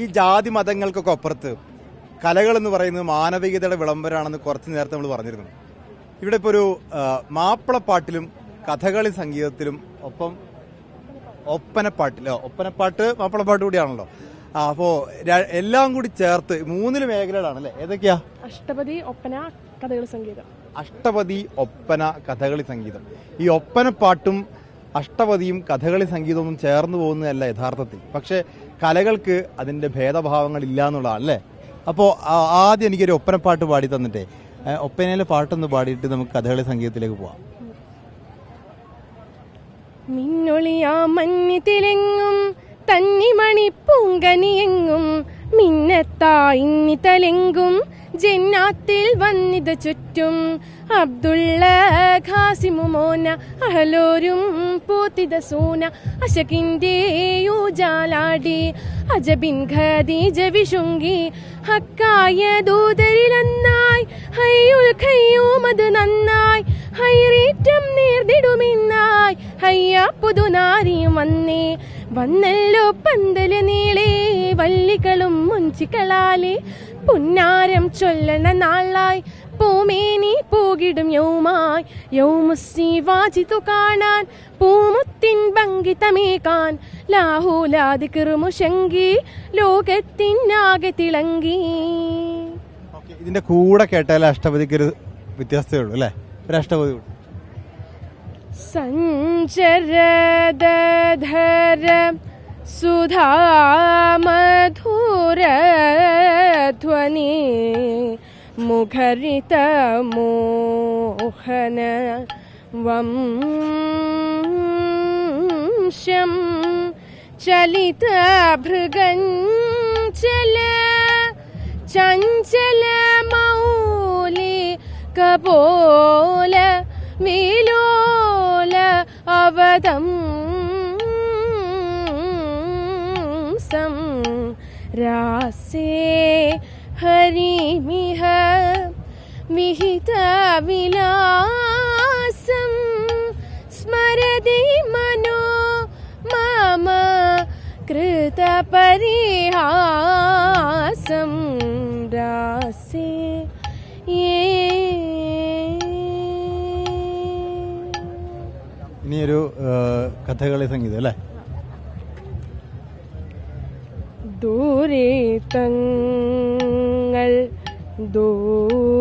ഈ ജാതി മതങ്ങൾക്കൊക്കെ അപ്പുറത്ത് കലകൾ എന്ന് പറയുന്നത് മാനവികതയുടെ വിളംബരമാണെന്ന് കുറച്ച് നേരത്തെ നമ്മൾ പറഞ്ഞിരുന്നു. ഇവിടെ ഇപ്പോൾ ഒരു മാപ്പിളപ്പാട്ടിലും കഥകളി സംഗീതത്തിലും ഒപ്പം ഒപ്പനപ്പാട്ടിലോ ഒപ്പനപ്പാട്ട് മാപ്പിളപ്പാട്ട് കൂടിയാണല്ലോ. ആ അപ്പോൾ എല്ലാം കൂടി ചേർത്ത് മൂന്നിൽ മേഖലകളാണല്ലേ? ഏതൊക്കെയാ? അഷ്ടപതി ഒപ്പന കഥകളി സംഗീതം. അഷ്ടപതി ഒപ്പന കഥകളി സംഗീതം. ഈ ഒപ്പനപ്പാട്ടും അഷ്ടപതിയും കഥകളി സംഗീതവും ചേർന്ന് പോകുന്നതല്ല യഥാർത്ഥത്തിൽ. പക്ഷേ കലകൾക്ക് അതിന്റെ ഭേദഭാവങ്ങൾ ഇല്ല എന്നുള്ളതാണ് അല്ലേ? അപ്പോൾ ആദ്യം എനിക്കൊരു ഒപ്പനപ്പാട്ട് പാടി തന്നിട്ടേ. ഒപ്പനയിലെ പാട്ടൊന്ന് പാടിയിട്ട് നമുക്ക് കഥകളി സംഗീതത്തിലേക്ക് പോവാം. മിന്നൊളിയാ മഞ്ഞിത്തിലെങ്ങും തന്നിമണി പൂങ്കനിയെങ്ങും മിന്നത്താ ഇന്നി തലെങ്കും ജന്നാത്തിൽ വന്നിത ചുറ്റും. അബ്ദുള്ള ഖാസിമുമോന അഹലോരും പൂത്തിത സൂന അശകിന്റെ യൂജാലാടി അജബിൻ ഖദീജ വിശുങ്കി ഹക്കായ ദൂതരിലൊന്നായി ഹയ്യുൽ ഖയ്യൂമത് നന്നായി ഹൈറീറ്റം നേർന്നിടുമിന്നായി ഹയ്യ പുതുനാരിയും വന്നേ. വന്നല്ലോ പന്തൽ നീളേ വല്ലികളും മുഞ്ചിക്കളാലേ പുന്നാരം ചൊല്ലണ നാളായി. പൂമേനി പൂകിടും യൗമായി. യൗമുസി വാജിതു കാണാൻ. പൂമുത്തിൻ ഭംഗിതമേകാൻ ലാഹൂലാതി കിറുമുശങ്കി ലോകത്തിനാകെ തിളങ്ങി ഇതിന്റെ കൂടെ കേട്ടാൽ അഷ്ടപതിക്ക് ഒരു വ്യത്യാസമേ ഉള്ളൂ അല്ലേ? ഒരു അഷ്ടപതി കൂടി. സുധാ സുധാമധുരധ്വനി വംശം ചലിത ഭൃഗഞ്ചല ചഞ്ചല മൗലി കപോല വിലോല അവതം സം രാസേ ഹരിമിഹ വിഹിത വിലാസം. സ്മരതി മനോ മമ കൃതപരിഹാസം രാസേ ഇനിയൊരു കഥകളി സംഗീതം അല്ലേ? ദൂരിതങ്ങൾ ദൂരിതങ്ങൾ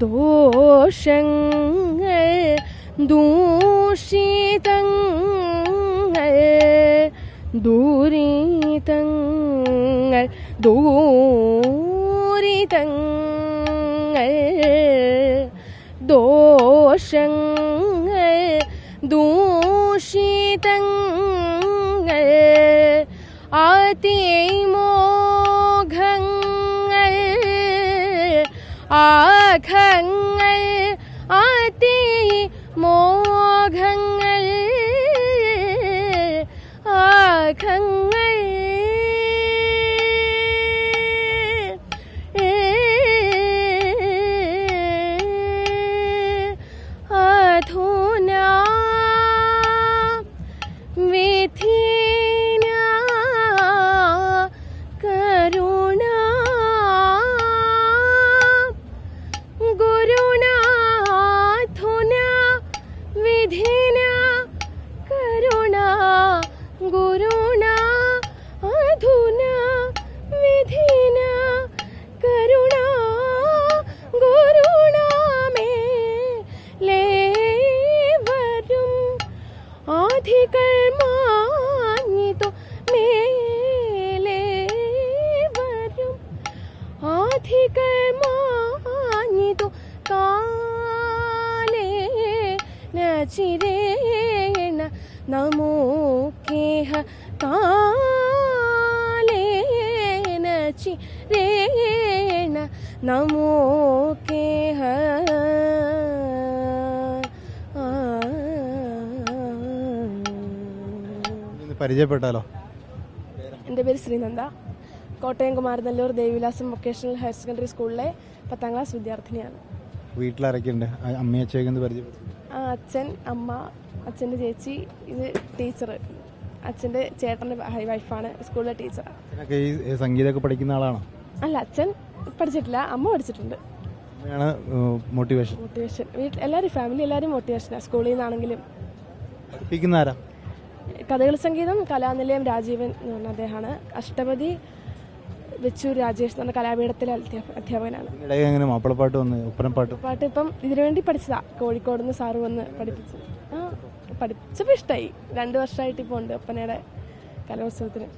ദോഷങ്ങൾ ദൂഷിതങ്ങൾ ദൂരിതങ്ങൾ ദൂരിതങ്ങൾ ദോഷങ്ങൾ ദൂഷിതങ്ങൾ അതിമോഘങ്ങൾ ആഘങ്ങൾ അതി മോഘങ്ങൾ ആഘങ്ങൾ അധുനാ अधिक मानी तो मेले बरू अधिक मानी तो काले न चिरेण नमो केह काले न चिरेण नमो केह പരിചയപ്പെട്ടാലോ? എന്റെ പേര് Sreenanda. Kottayam Kumaranalloor Devilasam vocational higher secondary സ്കൂളിലെ പത്താം ക്ലാസ് വിദ്യാർത്ഥിനിയാണ്. വീട്ടിലാരൊക്കെ ഉണ്ട് അമ്മയച്ചയൊക്കെ ഒന്ന് പരിചയപ്പെട്ടു ആ അച്ഛൻ അമ്മ അച്ഛന്റെ ചേച്ചി ഇത് ടീച്ചർ അച്ഛന്റെ ചേട്ടന്റെ വൈഫാണ് സ്കൂളിലെ ടീച്ചറാണ് അച്ഛനൊക്കെ ഈ സംഗീതമൊക്കെ പഠിക്കുന്ന ആളാണോ? അല്ല അച്ഛൻ പഠിച്ചിട്ടില്ല അമ്മ പഠിച്ചിട്ടുണ്ട്. മോട്ടിവേഷൻ മോട്ടിവേഷൻ വീട്ടിൽ എല്ലാവരും ഫാമിലി എല്ലാവരും മോട്ടിവേഷനാണ് സ്കൂളിൽ നിന്നാണെങ്കിലും. പഠിപ്പിക്കുന്ന ആരാ? കഥകളി സംഗീതം കലാനിലയം രാജീവൻ എന്ന് പറഞ്ഞ അദ്ദേഹമാണ്. അഷ്ടപതി വെച്ചൂർ രാജേഷ് എന്ന് പറഞ്ഞ കലാപീഠത്തിലെ അധ്യാപകനാണ്. എങ്ങനെ മാപ്പിളപ്പാട്ട് വന്ന് ഒപ്പനപ്പാട്ട് പാട്ട് ഇപ്പം ഇതിനുവേണ്ടി പഠിച്ചതാ. കോഴിക്കോട് നിന്ന് സാറ് വന്ന് പഠിപ്പിച്ചു. ആ പഠിച്ചപ്പോൾ ഇഷ്ടമായി രണ്ട് വർഷമായിട്ട് ഇപ്പോൾ ഉണ്ട് ഒപ്പനയുടെ കലോത്സവത്തിന്.